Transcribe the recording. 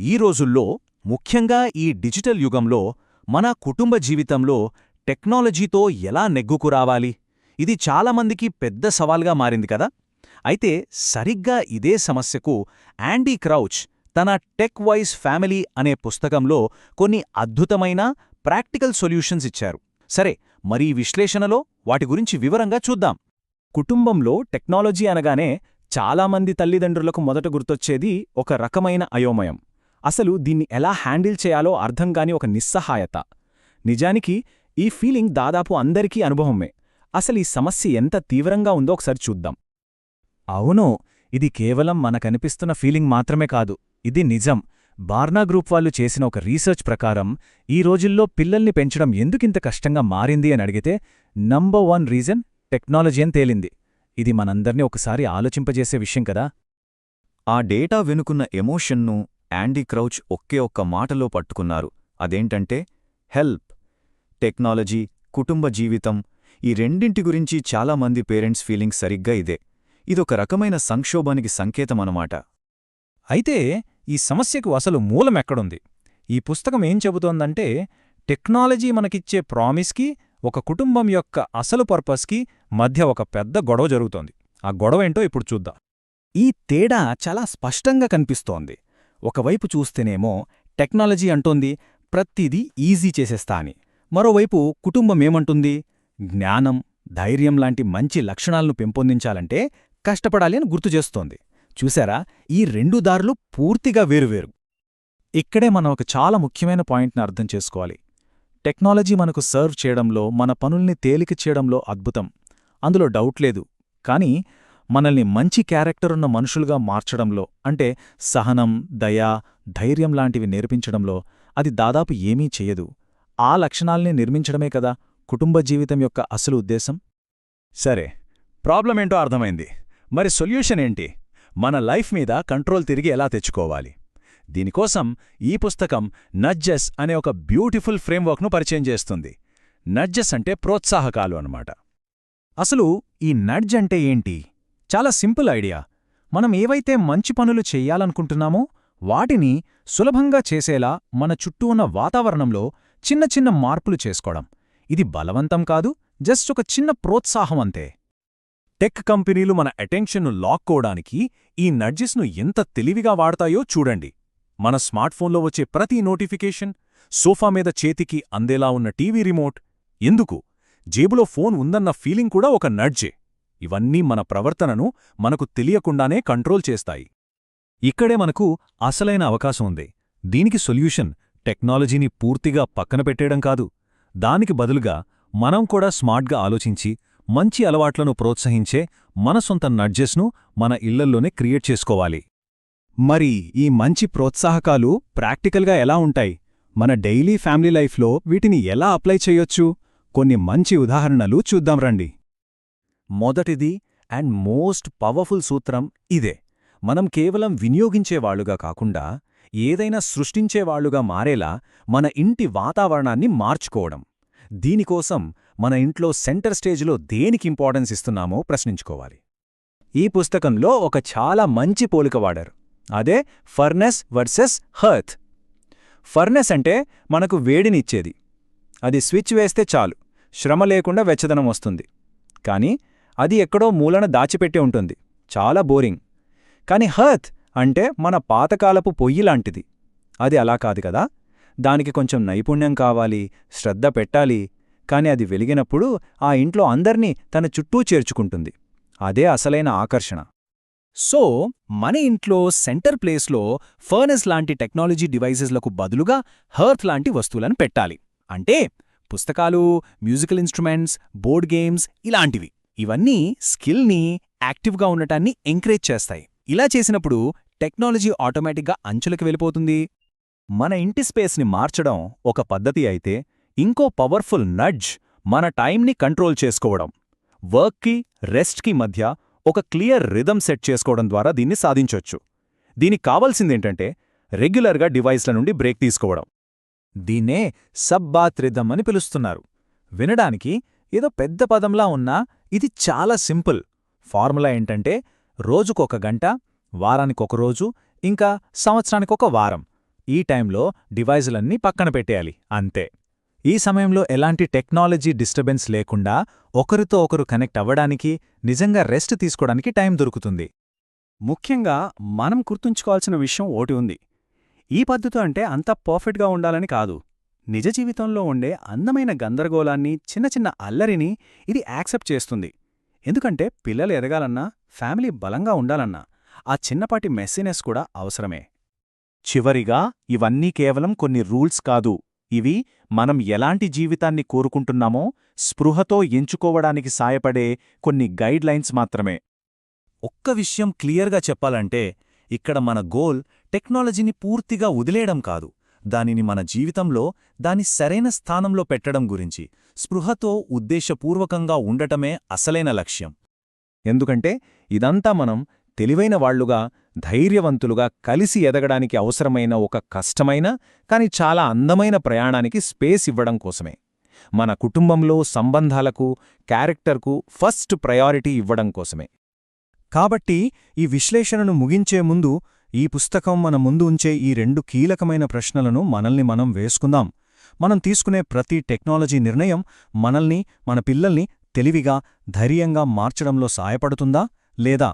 ఈ రోజుల్లో ముఖ్యంగా ఈ డిజిటల్ యుగంలో మన కుటుంబ జీవితంలో టెక్నాలజీతో ఎలా నెగ్గుకు రావాలి? ఇది చాలామందికి పెద్ద సవాల్గా మారింది కదా? అయితే సరిగ్గా ఇదే సమస్యకు యాండీ క్రౌచ్ తన టెక్ వైజ్ ఫ్యామిలీ అనే పుస్తకంలో కొన్ని అద్భుతమైన ప్రాక్టికల్ సొల్యూషన్స్ ఇచ్చారు. సరే మరి విశ్లేషణలో వాటి గురించి వివరంగా చూద్దాం. కుటుంబంలో టెక్నాలజీ అనగానే చాలామంది తల్లిదండ్రులకు మొదట గుర్తొచ్చేది ఒక రకమైన అయోమయం. అసలు దీన్ని ఎలా హ్యాండిల్ చేయాలో అర్థంగాని ఒక నిస్సహాయత. నిజానికి ఈ ఫీలింగ్ దాదాపు అందరికీ అనుభవమే. అసలు ఈ సమస్య ఎంత తీవ్రంగా ఉందో ఒకసారి చూద్దాం. అవును ఇది కేవలం మనకనిపిస్తున్న ఫీలింగ్ మాత్రమే కాదు ఇది నిజం. బార్నా గ్రూప్ వాళ్ళు చేసిన ఒక రీసెర్చ్ ప్రకారం ఈ రోజుల్లో పిల్లల్ని పెంచడం ఎందుకింత కష్టంగా మారింది అని అడిగితే నంబర్ వన్ రీజన్ టెక్నాలజీ అని తేలింది. ఇది మనందర్నీ ఒకసారి ఆలోచింపజేసే విషయం కదా? ఆ డేటా వెనుకున్న ఎమోషన్ను యాండీ క్రౌచ్ ఒకే ఒక్క మాటలో పట్టుకున్నారు. అదేంటంటే హెల్ప్ టెక్నాలజీ కుటుంబ జీవితం ఈ రెండింటి గురించి చాలామంది పేరెంట్స్ ఫీలింగ్ సరిగ్గా ఇదే. ఇదొక రకమైన సంక్షోభానికి సంకేతమనమాట అయితే ఈ సమస్యకు అసలు మూలమెక్కడుంది ఈ పుస్తకం ఏం చెబుతోందంటే టెక్నాలజీ మనకిచ్చే ప్రామిస్కి ఒక కుటుంబం యొక్క అసలు పర్పస్కి మధ్య ఒక పెద్ద గొడవ జరుగుతోంది. ఆ గొడవేంటో ఇప్పుడు చూద్దాం. ఈ తేడా చాలా స్పష్టంగా కనిపిస్తోంది. ఒకవైపు చూస్తేనేమో టెక్నాలజీ అంటోంది ప్రతిదీ ఈజీ చేసేస్తా అని. మరోవైపు కుటుంబమేమంటుంది? జ్ఞానం ధైర్యం లాంటి మంచి లక్షణాలను పెంపొందించాలంటే కష్టపడాలి అని గుర్తుచేస్తోంది చూశారా? ఈ రెండు దారులు పూర్తిగా వేరువేరు. ఇక్కడే మనం ఒక చాలా ముఖ్యమైన పాయింట్ని అర్థం చేసుకోవాలి. టెక్నాలజీ మనకు సర్వ్ చేయడంలో మన పనుల్ని తేలిక చేయడంలో అద్భుతం. అందులో డౌట్ లేదు. కానీ మనల్ని మంచి క్యారెక్టరున్న మనుషులుగా మార్చడంలో అంటే సహనం దయా ధైర్యం లాంటివి నేర్పించడంలో అది దాదాపు ఏమీ చెయ్యదు ఆ లక్షణాల్ని నిర్మించడమే కదా కుటుంబ జీవితం యొక్క అసలు ఉద్దేశం? సరే ప్రాబ్లమేంటో అర్థమైంది. మరి సొల్యూషన్ ఏంటి? మన లైఫ్ మీద కంట్రోల్ తిరిగి ఎలా తెచ్చుకోవాలి? దీనికోసం ఈ పుస్తకం నజ్జెస్ అనే ఒక బ్యూటిఫుల్ ఫ్రేమ్వర్క్ను పరిచయం చేస్తుంది. నడ్జెస్ అంటే ప్రోత్సాహకాలు అన్నమాట. అసలు ఈ నడ్జ్ అంటే ఏంటి? చాలా సింపుల్ ఐడియా. మనం ఏవైతే మంచి పనులు చెయ్యాలనుకుంటున్నామో వాటిని సులభంగా చేసేలా మన చుట్టూ ఉన్న వాతావరణంలో చిన్న చిన్న మార్పులు చేసుకోవడం. ఇది బలవంతం కాదు జస్ట్ ఒక చిన్న ప్రోత్సాహం అంతే. టెక్ కంపెనీలు మన అటెన్షన్ను లాక్కోవడానికి ఈ నడ్జెస్ను ఎంత తెలివిగా వాడతాయో చూడండి. మన స్మార్ట్ఫోన్లో వచ్చే ప్రతి నోటిఫికేషన్ సోఫా మీద చేతికి అందేలా ఉన్న టీవీ రిమోట్ ఎందుకు? జేబులో ఫోన్ ఉందన్న ఫీలింగ్ కూడా ఒక నడ్జే. ఇవన్నీ మన ప్రవర్తనను మనకు తెలియకుండానే కంట్రోల్ చేస్తాయి. ఇక్కడే మనకు అసలైన అవకాశం ఉంది. దీనికి సొల్యూషన్ టెక్నాలజీని పూర్తిగా పక్కన పెట్టేయడం కాదు. దానికి బదులుగా మనం కూడా స్మార్ట్గా ఆలోచించి మంచి అలవాట్లను ప్రోత్సహించే మన సొంత నడ్జెస్ను మన ఇళ్ళల్లోనే క్రియేట్ చేసుకోవాలి. మరి ఈ మంచి ప్రోత్సాహకాలు ప్రాక్టికల్గా ఎలా ఉంటాయి? మన డైలీ ఫ్యామిలీ లైఫ్లో వీటిని ఎలా అప్లై చేయొచ్చు? కొన్ని మంచి ఉదాహరణలు చూద్దాం రండి. మొదటిది అండ్ మోస్ట్ పవర్ఫుల్ సూత్రం ఇదే. మనం కేవలం వినియోగించేవాళ్ళుగా కాకుండా ఏదైనా సృష్టించేవాళ్ళుగా మారేలా మన ఇంటి వాతావరణాన్ని మార్చుకోవడం. దీనికోసం మన ఇంట్లో సెంటర్ స్టేజ్లో దేనికి ఇంపార్టెన్స్ ఇస్తున్నామో ప్రశ్నించుకోవాలి. ఈ పుస్తకంలో ఒక చాలా మంచి పోలిక వాడారు. అదే ఫర్నెస్ వర్సెస్ హర్త్. ఫర్నెస్ అంటే మనకు వేడినిచ్చేది అది స్విచ్ వేస్తే చాలు. శ్రమ లేకుండా వెచ్చదనం వస్తుంది. కానీ అది ఎక్కడో మూలన దాచిపెట్టి ఉంటుంది. చాలా బోరింగ్. కాని హర్త్ అంటే మన పాతకాలపు పొయ్యి లాంటిది. అది అలా కాదు కదా. దానికి కొంచెం నైపుణ్యం కావాలి శ్రద్ధ పెట్టాలి. కాని అది వెలిగినప్పుడు ఆ ఇంట్లో అందర్నీ తన చుట్టూ చేర్చుకుంటుంది. అదే అసలైన ఆకర్షణ. సో మన ఇంట్లో సెంటర్ ప్లేస్లో ఫర్నెస్ లాంటి టెక్నాలజీ డివైజెస్లకు బదులుగా హర్త్ లాంటి వస్తువులను పెట్టాలి. అంటే పుస్తకాలు మ్యూజికల్ ఇన్స్ట్రుమెంట్స్ బోర్డ్ గేమ్స్ ఇలాంటివి. ఇవన్నీ స్కిల్ని యాక్టివ్గా ఉండటాన్ని ఎంకరేజ్ చేస్తాయి. ఇలా చేసినప్పుడు టెక్నాలజీ ఆటోమేటిక్గా అంచులకు వెళ్ళిపోతుంది. మన ఇంటి స్పేస్ని మార్చడం ఒక పద్ధతి అయితే ఇంకో పవర్ఫుల్ నడ్జ్ మన టైంని కంట్రోల్ చేసుకోవడం. వర్క్కి రెస్ట్కి మధ్య ఒక క్లియర్ రిథమ్ సెట్ చేసుకోవడం ద్వారా దీన్ని సాధించొచ్చు. దీనికి కావాల్సిందేంటంటే రెగ్యులర్గా డివైస్ల నుండి బ్రేక్ తీసుకోవడం. దీన్నే సబ్ బాత్ రిథమ్ అని పిలుస్తున్నారు. వినడానికి ఏదో పెద్ద పదంలా ఉన్నా ఇది చాలా సింపుల్. ఫార్ములా ఏంటంటే రోజుకొక గంట వారానికొక రోజు ఇంకా సంవత్సరానికొక వారం. ఈ టైంలో డివైజులన్నీ పక్కన పెట్టేయాలి అంతే. ఈ సమయంలో ఎలాంటి టెక్నాలజీ డిస్టర్బెన్స్ లేకుండా ఒకరితో ఒకరు కనెక్ట్ అవ్వడానికి నిజంగా రెస్ట్ తీసుకోవడానికి టైం దొరుకుతుంది. ముఖ్యంగా మనం గుర్తుంచుకోవాల్సిన విషయం ఓటి ఉంది. ఈ పద్ధతి అంటే అంత పర్ఫెక్ట్గా ఉండాలని కాదు. నిజ జీవితంలో ఉండే అందమైన గందరగోళాన్ని చిన్న చిన్న అల్లరిని ఇది యాక్సెప్ట్ చేస్తుంది. ఎందుకంటే పిల్లలు ఎదగాలన్నా ఫ్యామిలీ బలంగా ఉండాలన్నా ఆ చిన్నపాటి మెస్సీనెస్ కూడా అవసరమే. చివరిగా ఇవన్నీ కేవలం కొన్ని రూల్స్ కాదు. ఇవి మనం ఎలాంటి జీవితాన్ని కోరుకుంటున్నామో స్పృహతో ఎంచుకోవడానికి సాయపడే కొన్ని గైడ్లైన్స్ మాత్రమే. ఒక్క విషయం క్లియర్గా చెప్పాలంటే ఇక్కడ మన గోల్ టెక్నాలజీని పూర్తిగా వదిలేయడం కాదు. దానిని మన జీవితంలో దాని సరైన స్థానంలో పెట్టడం గురించి స్పృహతో ఉద్దేశపూర్వకంగా ఉండటమే అసలైన లక్ష్యం. ఎందుకంటే ఇదంతా మనం తెలివైన వాళ్ళుగా ధైర్యవంతులుగా కలిసి ఎదగడానికి అవసరమైన ఒక కష్టమైన కాని చాలా అందమైన ప్రయాణానికి స్పేస్ ఇవ్వడం కోసమే. మన కుటుంబంలో సంబంధాలకు క్యారెక్టర్కు ఫస్ట్ ప్రయారిటీ ఇవ్వడం కోసమే. కాబట్టి ఈ విశ్లేషణను ముగించే ముందు ఈ పుస్తకం మన ముందు ఉంచే ఈ రెండు కీలకమైన ప్రశ్నలను మనల్ని మనం వేసుకుందాం. మనం తీసుకునే ప్రతి టెక్నాలజీ నిర్ణయం మనల్ని మన పిల్లల్ని తెలివిగా ధైర్యంగా మార్చడంలో సాయపడుతుందా లేదా